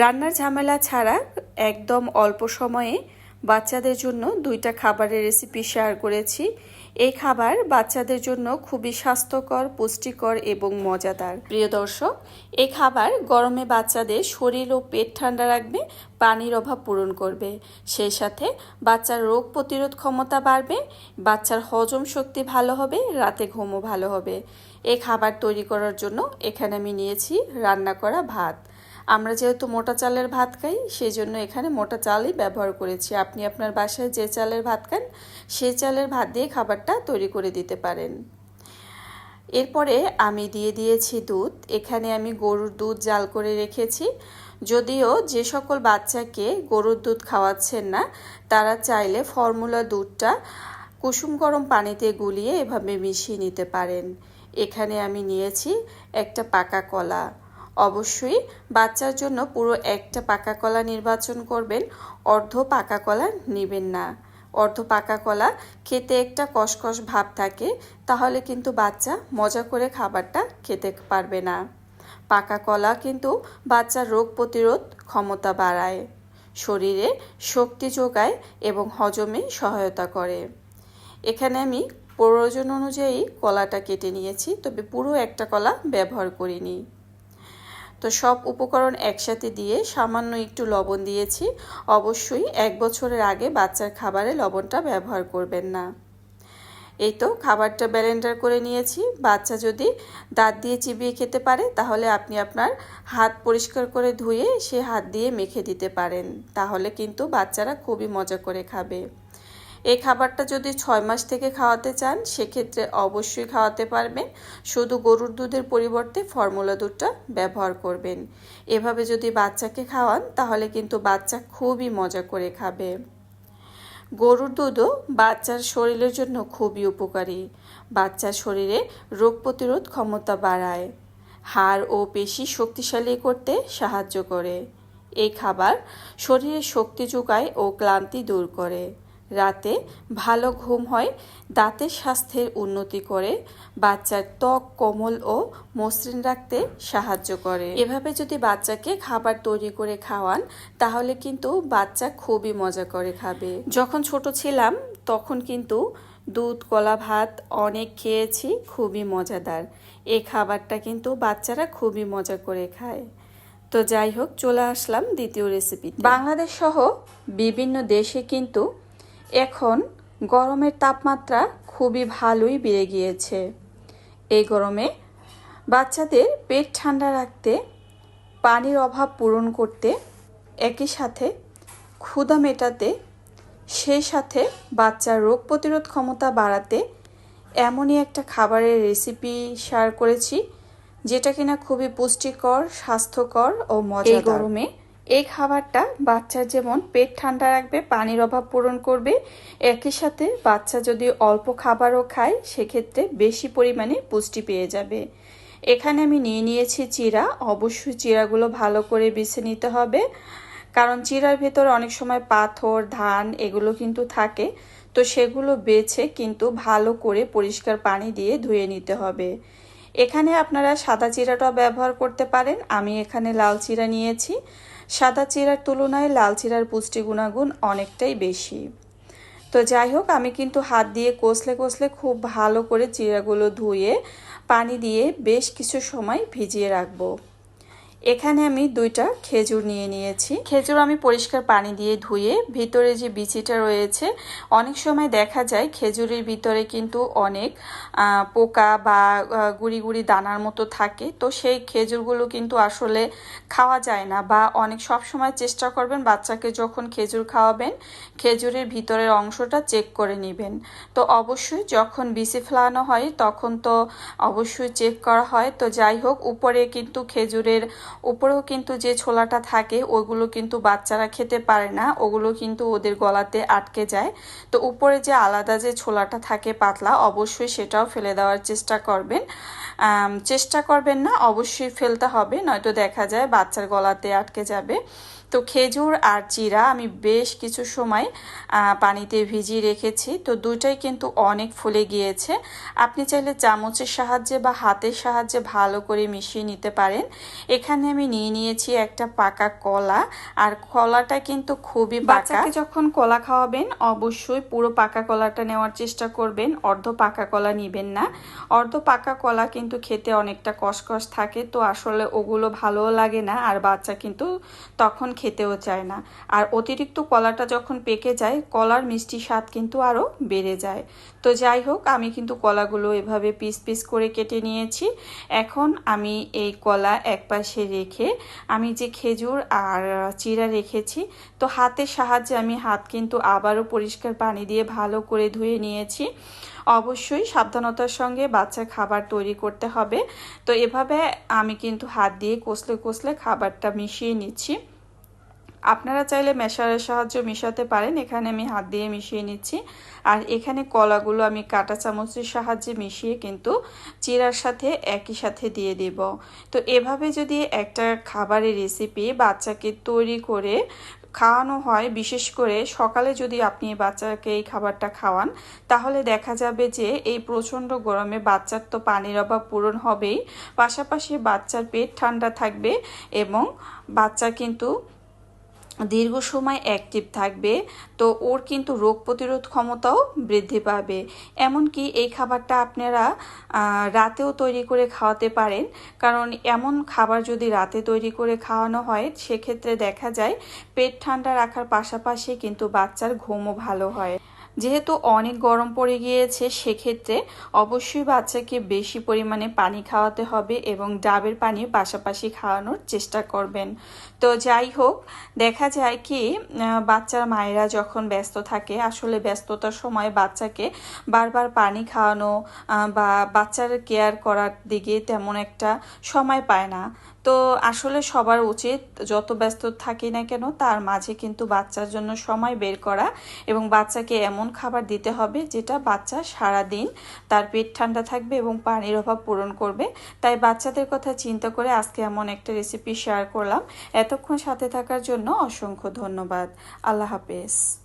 রান্নার ঝামেলা ছাড়া একদম অল্প সময়ে বাচ্চাদের জন্য দুইটা খাবারের রেসিপি শেয়ার করেছি। এই খাবার বাচ্চাদের জন্য খুবই স্বাস্থ্যকর, পুষ্টিকর এবং মজাদার। প্রিয় দর্শক, এই খাবার গরমে বাচ্চাদের শরীর ও পেট ঠান্ডা রাখবে, পানির অভাব পূরণ করবে। সেই সাথে বাচ্চার রোগ প্রতিরোধ ক্ষমতা বাড়বে, বাচ্চার হজম শক্তি ভালো হবে, রাতে ঘুমও ভালো হবে। এই খাবার তৈরি করার জন্য এখানে আমি নিয়েছি রান্না করা ভাত। আমরা যেহেতু মোটা চালের ভাত খাই সেই জন্য এখানে মোটা চালই ব্যবহার করেছি। আপনি আপনার বাসায় যে চালের ভাত খান, সেই চালের ভাত দিয়ে খাবারটা তৈরি করে দিতে পারেন। এরপরে আমি দিয়ে দিয়েছি দুধ। এখানে আমি গরুর দুধ জাল করে রেখেছি। যদিও যে সকল বাচ্চাকে গরুর দুধ খাওয়াচ্ছেন না, তারা চাইলে ফর্মুলা দুধটা কুসুম গরম পানিতে গুলিয়ে এভাবে মিশিয়ে নিতে পারেন। এখানে আমি নিয়েছি একটা পাকা কলা। অবশ্যই বাচ্চার জন্য পুরো একটা পাকা কলা নির্বাচন করবেন, অর্ধ পাকা কলা নেবেন না। অর্ধ পাকা কলা খেতে একটা কষকষ ভাব থাকে, তাহলে কিন্তু বাচ্চা মজা করে খাবারটা খেতে পারবে না। পাকা কলা কিন্তু বাচ্চার রোগ প্রতিরোধ ক্ষমতা বাড়ায়, শরীরে শক্তি যোগায় এবং হজমে সহায়তা করে। এখানে আমি প্রয়োজন অনুযায়ী কলাটা কেটে নিয়েছি, তবে পুরো একটা কলা ব্যবহার করিনি। তো সব উপকরণ একসাথে দিয়ে সামান্য একটু লবণ দিয়েছি। অবশ্যই এক বছরের আগে বাচ্চার খাবারে লবণটা ব্যবহার করবেন না। এই তো খাবারটা ব্যালেন্ডার করে নিয়েছি। বাচ্চা যদি দাঁত দিয়ে চিবিয়ে খেতে পারে, তাহলে আপনি আপনার হাত পরিষ্কার করে ধুয়ে সে হাত দিয়ে মেখে দিতে পারেন। তাহলে কিন্তু বাচ্চারা খুবই মজা করে খাবে। এই খাবারটা যদি ছয় মাস থেকে খাওয়াতে চান, সেক্ষেত্রে অবশ্যই খাওয়াতে পারবেন। শুধু গরুর দুধের পরিবর্তে ফর্মুলা দুধটা ব্যবহার করবেন। এভাবে যদি বাচ্চাকে খাওয়ান, তাহলে কিন্তু বাচ্চা খুবই মজা করে খাবে। গরুর দুধও বাচ্চার শরীরের জন্য খুবই উপকারী। বাচ্চার শরীরে রোগ প্রতিরোধ ক্ষমতা বাড়ায়। হাড় ও পেশি শক্তিশালী করতে সাহায্য করে। এই খাবার শরীরে শক্তি যোগায় ও ক্লান্তি দূর করে। রাতে ভালো ঘুম হয়, দাঁতের স্বাস্থ্যের উন্নতি করে, বাচ্চার ত্বক, কোমল ও মসৃণ রাখতে সাহায্য করে। এভাবে যদি বাচ্চাকে খাবার তৈরি করে খাওয়ান, তাহলে কিন্তু বাচ্চা খুবই মজা করে খাবে। যখন ছোট ছিলাম, তখন কিন্তু দুধ, কলা ভাত অনেক খেয়েছি, খুবই মজাদার। এই খাবারটা কিন্তু বাচ্চারা খুবই মজা করে খায়। তো যাই হোক, চলে আসলাম দ্বিতীয় রেসিপি বাংলাদেশ সহ বিভিন্ন দেশে কিন্তু এখন গরমের তাপমাত্রা খুবই ভালোই বেড়ে গিয়েছে। এই গরমে বাচ্চাদের পেট ঠান্ডা রাখতে পানির অভাব পূরণ করতে একই সাথে ক্ষুধা মেটাতে সেই সাথে বাচ্চার রোগ প্রতিরোধ ক্ষমতা বাড়াতে এমনই একটা খাবারের রেসিপি শেয়ার করেছি যেটা কিনা খুবই পুষ্টিকর স্বাস্থ্যকর ও মজা গরমে এই খাবারটা বাচ্চার যেমন পেট ঠান্ডা রাখবে, পানির অভাব পূরণ করবে, একই সাথে বাচ্চা যদি অল্প খাবারও খায়, সেক্ষেত্রে বেশি পরিমাণে পুষ্টি পেয়ে যাবে। এখানে আমি নিয়ে নিয়েছি চিরা। অবশ্যই চিরাগুলো ভালো করে বেছে নিতে হবে। কারণ চিরার ভেতর অনেক সময় পাথর, ধান এগুলো কিন্তু থাকে। তো সেগুলো বেছে কিন্তু ভালো করে পরিষ্কার পানি দিয়ে ধুয়ে নিতে হবে। এখানে আপনারা সাদা চিরাটাও ব্যবহার করতে পারেন। আমি এখানে লাল চিরা নিয়েছি। সাদা চিরার তুলনায় লাল চিরার পুষ্টি গুণাগুণ অনেকটাই বেশি। তো যাই হোক, আমি কিন্তু হাত দিয়ে কষলে কষলে খুব ভালো করে চিরাগুলো ধুয়ে, পানি দিয়ে বেশ কিছু সময় ভিজিয়ে রাখব। এখানে আমি দুইটা খেজুর নিয়ে নিয়েছি। খেজুর আমি পরিষ্কার পানি দিয়ে ধুয়ে ভিতরে যে বিচিটা রয়েছে, অনেক সময় দেখা যায় খেজুরের ভিতরে কিন্তু অনেক পোকা বা গুড়ি গুড়ি দানার মতো থাকে। তো সেই খেজুরগুলো কিন্তু আসলে খাওয়া যায় না বা অনেক সব সময় চেষ্টা করবেন বাচ্চাকে যখন খেজুর খাওয়াবেন, খেজুরের ভিতরের অংশটা চেক করে নেবেন। তো অবশ্যই যখন বিচি ফেলানো হয় তখন তো অবশ্যই চেক করা হয়। তো যাই হোক, উপরে কিন্তু খেজুরের উপরেও কিন্তু যে ছোলাটা থাকে, ওগুলো কিন্তু বাচ্চারা খেতে পারে না, ওগুলো কিন্তু ওদের গলাতে আটকে যায়। তো উপরে যে আলাদা যে ছোলাটা থাকে পাতলা, অবশ্যই সেটাও ফেলে দেওয়ার চেষ্টা করবেন। চেষ্টা করবেন না, অবশ্যই ফেলতে হবে, নয়তো দেখা যায় বাচ্চার গলাতে আটকে যাবে। তো খেজুর আর চিরা আমি বেশ কিছু সময় পানিতে ভিজিয়ে রেখেছি। তো দুইটাই কিন্তু অনেক ফুলে গিয়েছে। আপনি চাইলে চামচের সাহায্যে বা হাতের সাহায্যে ভালো করে মিশিয়ে নিতে পারেন। এখানে আমি নিয়ে নিয়েছি একটা পাকা কলা। আর কলাটা কিন্তু খুবই বাচ্চাকে যখন কলা খাওয়াবেন, অবশ্যই পুরো পাকা কলাটা নেওয়ার চেষ্টা করবেন। অর্ধ পাকা কলা নিবেন না। অর্ধ পাকা কলা কিন্তু খেতে অনেকটা কসকস থাকে। তো আসলে ওগুলো ভালোও লাগে না। আর বাচ্চা কিন্তু তখন খেতেও চায় না। আর অতিরিক্ত কলাটা যখন পেকে যায়, কলার মিষ্টি স্বাদ কিন্তু আরও বেড়ে যায়। তো যাই হোক, আমি কিন্তু কলাগুলো এভাবে পিস পিস করে কেটে নিয়েছি। এখন আমি এই কলা এক পাশে রেখে আমি যে খেজুর আর চিরা রেখেছি, তো হাতের সাহায্যে আমি হাত কিন্তু আবারও পরিষ্কার পানি দিয়ে ভালো করে ধুয়ে নিয়েছি। অবশ্যই সাবধানতার সঙ্গে বাচ্চা খাবার তৈরি করতে হবে। তো এভাবে আমি কিন্তু হাত দিয়ে কষলে কষলে খাবারটা মিশিয়ে নিচ্ছি। আপনারা চাইলে মেশারের সাহায্য মিশাতে পারেন। এখানে আমি হাত দিয়ে মিশিয়ে নিচ্ছি। আর এখানে কলাগুলো আমি কাটা চামচের সাহায্যে মিশিয়ে কিন্তু চিরার সাথে একই সাথে দিয়ে দেব। তো এভাবে যদি একটা খাবারের রেসিপি বাচ্চাকে তৈরি করে খাওয়ানো হয়, বিশেষ করে সকালে যদি আপনি বাচ্চাকে এই খাবারটা খাওয়ান, তাহলে দেখা যাবে যে এই প্রচণ্ড গরমে বাচ্চার তো পানির অভাব পূরণ হবেই। পাশাপাশি বাচ্চার পেট ঠান্ডা থাকবে এবং বাচ্চা কিন্তু দীর্ঘ সময় অ্যাক্টিভ থাকবে, তো ওর কিন্তু রোগ প্রতিরোধ ক্ষমতাও বৃদ্ধি পাবে। এমনকি এই খাবারটা আপনারা রাতেও তৈরি করে খাওয়াতে পারেন। কারণ এমন খাবার যদি রাতে তৈরি করে খাওয়ানো হয়, সেক্ষেত্রে দেখা যায় পেট ঠান্ডা রাখার পাশাপাশি কিন্তু বাচ্চার ঘুমও ভালো হয়। যেহেতু অনেক গরম পড়ে গিয়েছে, সেক্ষেত্রে অবশ্যই বাচ্চাকে বেশি পরিমাণে পানি খাওয়াতে হবে এবং ডাবের পানি পাশাপাশি খাওয়ানোর চেষ্টা করবেন। তো যাই হোক, দেখা যায় কি বাচ্চার মায়েরা যখন ব্যস্ত থাকে, আসলে ব্যস্ততার সময় বাচ্চাকে বারবার পানি খাওয়ানো বা বাচ্চার কেয়ার করার দিকে তেমন একটা সময় পায় না। তো আসলে সবার উচিত যত ব্যস্ত থাকি না কেন, তার মাঝে কিন্তু বাচ্চার জন্য সময় বের করা এবং বাচ্চাকে এমন খাবার দিতে হবে যেটা বাচ্চা সারা দিন তার পেট ঠান্ডা থাকবে এবং পানির অভাব পূরণ করবে। তাই বাচ্চাদের কথা চিন্তা করে আজকে এমন একটা রেসিপি শেয়ার করলাম। এতক্ষণ সাথে থাকার জন্য অসংখ্য ধন্যবাদ। আল্লাহ হাফেজ।